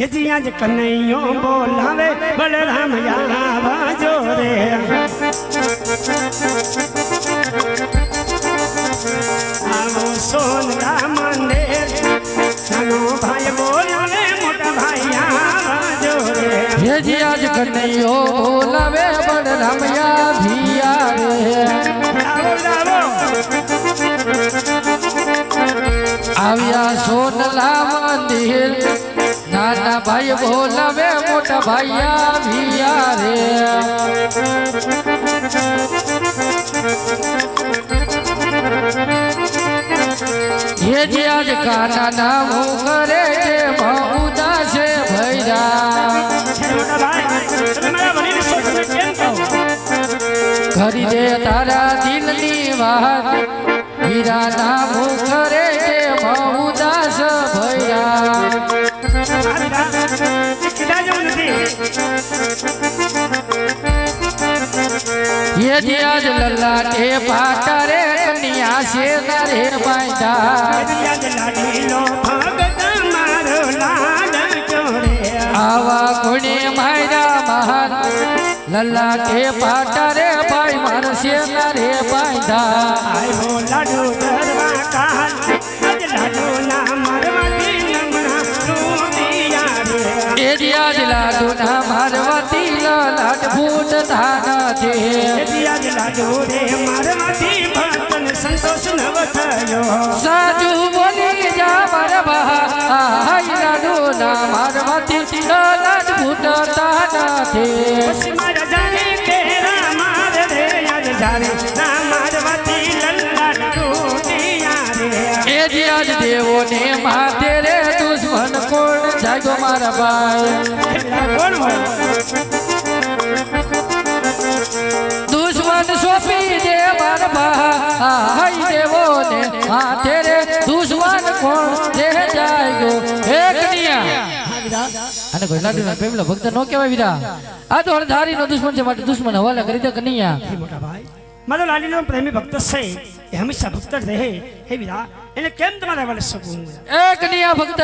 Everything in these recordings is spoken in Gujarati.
યજી આજ કનૈયો બોલાવે, બલરામ આવાજો રે. આવો સોનરા મંદિર નાનો ભાઈ બોલાવે મોટા ભાઈ આવાજો રે. હેજી આજ કનૈયો બોલાવે બળરામયા ભિયા રે. આવો આવો આવ્યા સોનલા મંદિર નાના ભાઈ બોલાવે મોટા ભાઈયા ભિયા રે હેજી આજ કાના નામ કરે છે બહુદા છે ભૈરા. ઘરી ભાઈ દે તારા દિલની વાત હીરા નામ કરે કીધા જેવું નથી યજી આજ લલાટે પાટરે કન્યા છે તારે બાંધા મારો આવા ગુણે માયરા મહાન? લલાટે પાટરે ભાઈ મારશે તારે બાંધા લાડુ આજ મારવાથી ના મારવાતી લલાટ ભૂત ધાન છે. આજ લાડુ રે મારવાથી ભક્તન સંતોષ નવ થયો. સાજુ બોલી જા મારવા લાડુ ના મારવાથી લાડ ફૂટતા નથી પછી મારા જાને કેરા માર રે આજ જાને ના મારવાથી લલ્લા એ જ આજ દેવો ને માથે મારા ભાઈ દુશ્મન સોંપી દે મારા ભાઈ દેવો ને હાથે રે દુશ્મન કોણ? દે જાગો હે કન્યા અને કોઈ ના પેમલા ભક્ત નો કહેવાય વિરા. આ તો હળધારી નો દુશ્મન છે, માટે દુશ્મન હવાલે કરી દે કનિયા મોટા ભાઈ મારો લાડીનો પ્રેમી ભક્ત છે. એ હંમેશા ભક્ત રહે હે વિરા. એને કેમ તમારે વાલે શકું એ કન્યા ભક્ત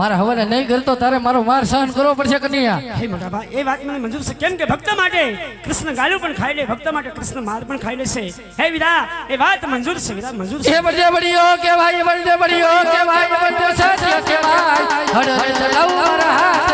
મારા હવાલે નહીં કરતો તારે મારો માર સહન કરવો પડશે કનિયા. હે મોટા ભાઈ એ વાત મને મંજૂર છે. કેમ કે ભક્ત માટે કૃષ્ણ ગાલું પણ ખાઈ લે ભક્ત માટે કૃષ્ણ માર પણ ખાઈ લેશે. હે વિરા એ વાત મંજૂર છે વિરા મંજૂર છે. એ બળદે બળિયો કે ભાઈ બળદે બળિયો કે ભાઈ બળદે સત્ય કે ભાઈ હડરે ચલાવ મારા હાથ.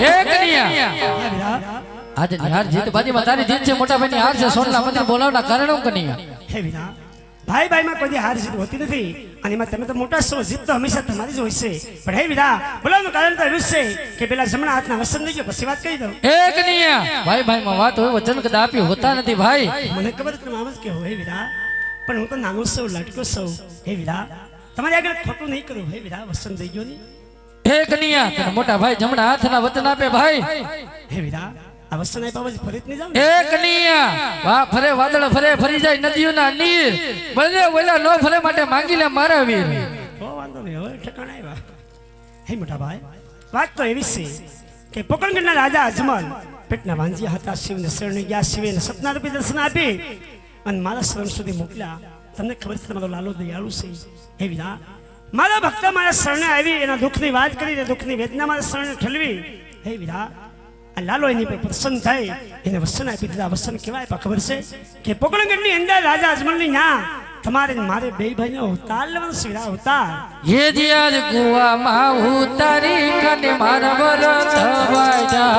ભાઈ હે આજે નિહાર જીત બાજીમાં તારી જીત છે મોટા ભાઈની હાર છે સોનલા મંદિર બોલાવના કારણો કન્યા. હે વિના ભાઈ ભાઈમાં કોઈ હાર જીત હોતી નથી. અને એમાં તમે તો મોટા છો જીત તો હંમેશા તમારી જ હોય છે. પણ હે વિના બોલાવવાનું કારણ તો એવું છે કે પેલા જમણા હાથના વસન થઈ ગયો પછી વાત કહી દઉં. હે કન્યા. ભાઈ ભાઈમાં વાત હોય વચન હોતા નથી ભાઈ. મને ખબર તમે આમ જ પણ હું તો નાનો છું લટકો છું. હે વિધા તમારી આગળ ખોટું નહીં કરું. હે વિધા વસન થઈ ગયો નહીં. હે કન્યા મોટા ભાઈ જમણા હાથના વચન આપે ભાઈ. હે વિરા આ વસન આપ્યા પછી ફરી નહીં જાવ વાહ ફરે વાદળ ફરે ફરી જાય નદીઓના નીર. બળદે ઓલા નો ફરે માટે માંગી લે મારા વીર. તો વાંધો નહીં હવે ઠેકાણે આવ્યા. હે મોટા ભાઈ વાત તો એવી છે કે પોકરણગઢના રાજા અજમલ પેટના વાંજિયા હતા શિવને શરણે ગયા શિવને સપના રૂપી દર્શન આપી અને મારા શરણ સુધી મોકલ્યા. તમને ખબર છે તમારો લાલો દયાળુ છે. હે વિરા મારા ભક્ત મારા શરણે આવી, એના દુઃખની વાત કરી ને દુઃખની વેદના મારા શરણે ઠલવી. હે વિરા, આ લાલો એની પર પ્રસન્ન થાય, એને વસન આપી દીધા. વસન કહેવાય પણ ખબર છે કે પોકરણગઢની અંદર રાજા અજમલની ના તમારે મારે બે ભાઈનો ઉતાર લેવાનો છે વિરા હે દિયાર દિયાજ કુવામાં ઉતારી કને મારા વરત વાજા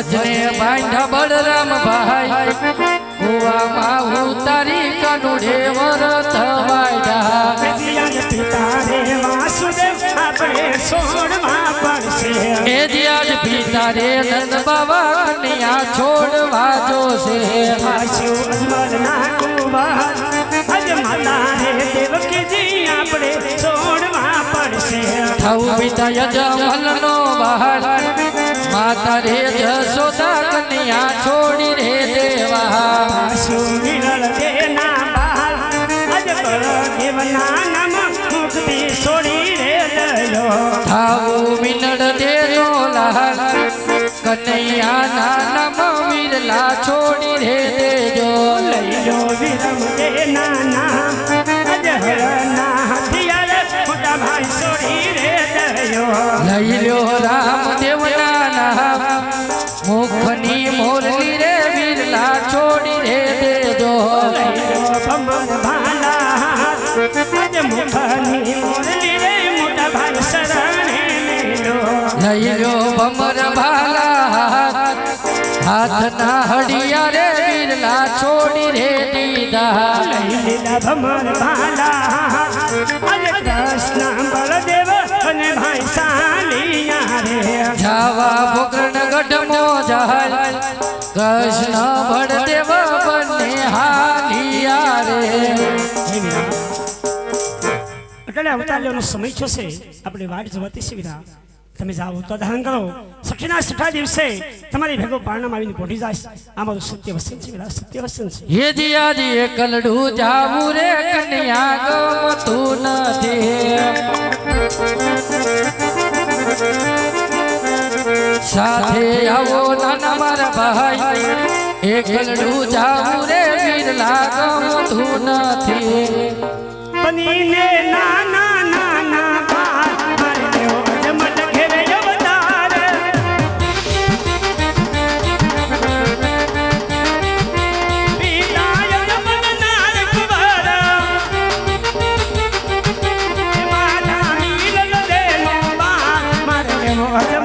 વજને બાંધા બળરામ ભાઈ, કુવામાં ઉતારી કનુડે વરત વાજા પિતા રે એ જ્યાજ પિતા રે નંદ બાબા કન્યા છોડવા જોશે પાછું અજમલા આપણે છોડવા પડશે થવું પિતા યજમલનો બહાર. માતા રે જશોદા કન્યા છોડી રે દેવા. પાછું વિરલ દેના બાલ અજમલ દેવના નામ મુક્તિ છોડી રે લયો થાવું મિનડ દેનો લાલ કનૈયા નામ વિરલા છોડી રે દેજો. લઈલો વિરમ દેના નામ અજહરના હથિયાર મોટા ભાઈ છોડી રે લયો લઈ લ્યો રામદેવના હાથના હડિયા રે બિરલા છોડી રે દીધા. લીલા ભમર ભાલા અજ કૃષ્ણ બળદેવ અને ભાઈ સાલિયા રે. જાવા પોકરણ ગઢમો જાય કૃષ્ણ બળદેવ બને હાલિયા રે. એટલે અવતાર લેવાનો સમય છે આપણે વાટ જોવાતી છે વિરા તમે જાઓ તો ધારણ કરો. સખીના છઠ્ઠા દિવસે તમારી ભેગો પારણામાં આવીને પહોંચી જાય. આ મારું સત્ય વસન છે વિરા સત્ય વસન છે. હે જીયાજી એકલડું જાવું રે કન્યા ગમતું નથી. સાથે આવો નાના મારા ભાઈ એકલડું જાવું રે વિરલા ગમતું નથી. બનીને નાના નાના મારે